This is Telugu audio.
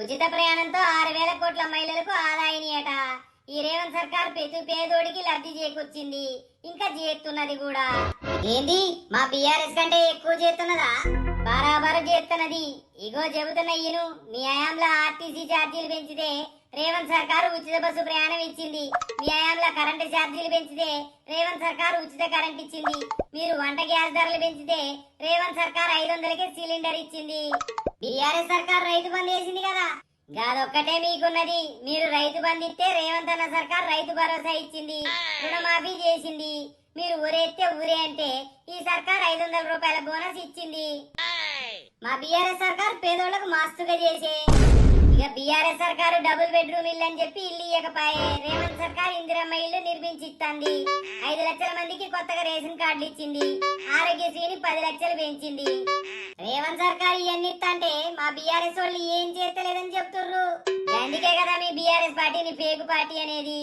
ఉచిత ప్రయాణంతో ఆరు వేల కోట్ల మహిళలకు ఆదాయనియట ఈ రేవంత్ సర్కార్ ప్రతి పేదోడికి లబ్ధి చేకూర్చింది. ఇంకా చేస్తున్నది కూడా. ఏంది? మా బీఆర్ఎస్ కంటే ఎక్కువ చేస్తున్నదా? బరాబరు చేస్తున్నది. ఇగో చెబుతున్న ఈయను మీ హయాంలో ఆర్టీసీ ఛార్జీలు పెంచితే రేవంత్ సర్కారు ఉచిత బస్సు ప్రయాణం ఇచ్చింది. మీ హయాంలో కరెంటు ఛార్జీలు పెంచితే రేవంత్ సర్కారు ఉచిత కరెంట్ ఇచ్చింది. మీరు వంట గ్యాస్ ధరలు పెంచితే రేవంత్ సర్కార్ ఐదు వందలకే సిలిండర్ ఇచ్చింది. బీఆర్ఎస్ సర్కార్ రైతు బంద్ వేసింది కదా. గాదొక్కటే మీకున్నది. మీరు రైతు బంద్ ఇస్తే రేవంత్ అన్న సర్కార్ రైతు భరోసా ఇచ్చింది. రుణమాఫీ చేసింది. మీరు ఊరేస్తే ఊరే అంటే ఈ సర్కార్ ఐదు వందల రూపాయల బోనస్ ఇచ్చింది. మా బీఆర్ఎస్ సర్కార్ పేదోళ్ళకు మాస్తుగా చేసే. ఇక బీఆర్ఎస్ సర్కారు డబుల్ బెడ్రూమ్ ఇల్లు అని చెప్పి ఇల్లు ఇవ్వకపాయే రేవంత్ సర్కార్ ఇందిరమ్మ ఇల్లు నిర్మించిస్తుంది ఐదు లక్షల మందికి కొత్తగా రేషన్ కార్డులు ఇచ్చింది. ఆరోగ్యశ్రీని పది లక్షలు పెంచింది. రేవంత్ సర్కార్ ఇవన్నీ ఇస్తంటే మా బీఆర్ఎస్ వాళ్ళు ఏం చేస్తలేదని చెప్తుర్రు. అందుకే కదా మీ బీఆర్ఎస్ పార్టీని పేగు పార్టీ అనేది.